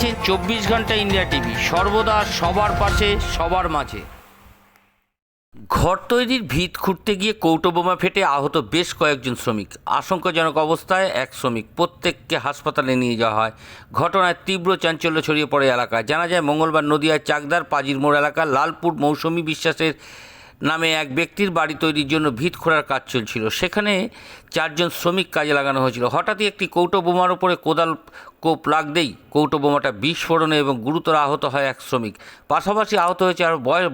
দেখছেন চব্বিশ ঘণ্টা ইন্ডিয়া টিভি। সর্বদা সবার পাশে, সবার মাঝে। ঘর তৈরির ভিত খুঁড়তে গিয়ে কৌটো বোমা ফেটে আহত বেশ কয়েকজন শ্রমিক। আশঙ্কাজনক অবস্থায় এক শ্রমিক প্রত্যেককে হাসপাতালে নিয়ে যাওয়া হয়। ঘটনায় তীব্র চাঞ্চল্য ছড়িয়ে পড়ে এলাকায়। জানা যায়, মঙ্গলবার নদিয়ার চাকদার পাজির মোড় এলাকার লালপুর মৌসুমী বিশ্বাসের নামে এক ব্যক্তির বাড়ি তৈরির জন্য ভিত খোঁড়ার কাজ চলছিল। সেখানে চারজন শ্রমিক কাজে লাগানো হয়েছিল। হঠাৎই একটি কৌটো বোমার উপরে কোদাল কোপ লাগতেই কৌটো বোমাটা বিস্ফোরণে এবং গুরুতর আহত হয় এক শ্রমিক। পাশাপাশি আহত হয়েছে আরও বয়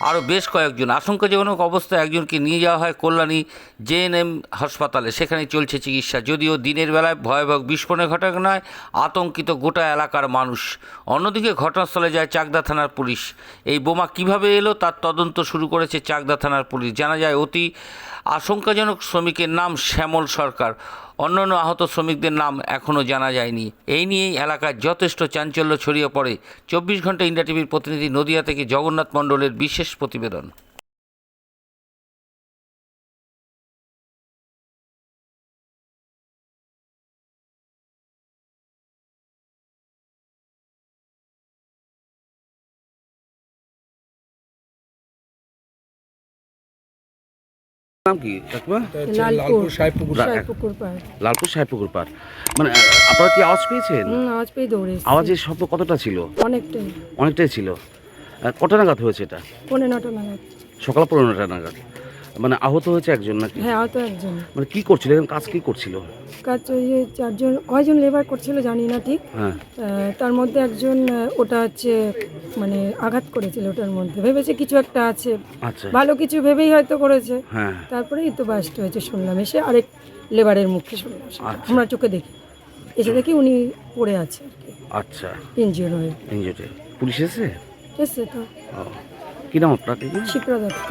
আরও বেশ কয়েকজন। আশঙ্কাজনক অবস্থায় একজনকে নিয়ে যাওয়া হয় কল্যাণী জেএনএম হাসপাতালে। সেখানে চলছে চিকিৎসা। যদিও দিনের বেলায় ভয়াবহ বিস্ফোরণের ঘটনায় আতঙ্কিত গোটা এলাকার মানুষ। অন্যদিকে ঘটনাস্থলে যায় চাকদা থানার পুলিশ। এই বোমা কীভাবে এলো তার তদন্ত শুরু করেছে চাকদা থানার পুলিশ। জানা যায়, অতি আশঙ্কাজনক শ্রমিকের নাম শ্যামল সরকার। অন্যান্য আহত শ্রমিকদের নাম এখনও জানা যায়নি। এই নিয়েই এলাকায় যথেষ্ট চাঞ্চল্য ছড়িয়ে পড়ে। চব্বিশ ঘণ্টা ইন্ডিয়া টিভির প্রতিনিধি নদিয়া থেকে জগন্নাথ মণ্ডলের বিশেষ প্রতিবেদন। নাম কি? লালপুর। সাহেবপুকুর পুকুর পাড়। পার মানে আপনারা কি আওয়াজ পেয়েছেন? আওয়াজ পেয়ে দৌড়ে আওয়াজের শব্দ কতটা ছিল? অনেকটাই। অনেকটাই ছিল। কটা নাগাদ হয়েছে এটা? পনেরোটা নটা নাগাদ। সকাল পনেরোটা নাগাদ। মানে আহত হয়েছে একজন নাকি? হ্যাঁ আহত একজন। মানে কি করছিল? এরকম কাজ কি করছিল? কাজ ওই যে চারজন কয়জন লেবার করছিল জানি না ঠিক। হ্যাঁ। তার মধ্যে একজন ওটা হচ্ছে মানে আঘাত করেছিল ওটার মধ্যে। ভেবেছে কিছু একটা আছে। আচ্ছা। ভালো কিছু ভেবেই হয়তো করেছে। হ্যাঁ। তারপরেই তো বাস্ট হয়েছে শুনলাম। এসে আরেক লেবারের মুখে শুনলাম। আচ্ছা। আমরা চোখে দেখি। এসে দেখি উনি পড়ে আছে আচ্ছা। ইনজিওর হয়ে। ইঞ্জুরি পুলিশ এসে এসছে তো। কি নাম আপনার? শিপ্রা দত্ত।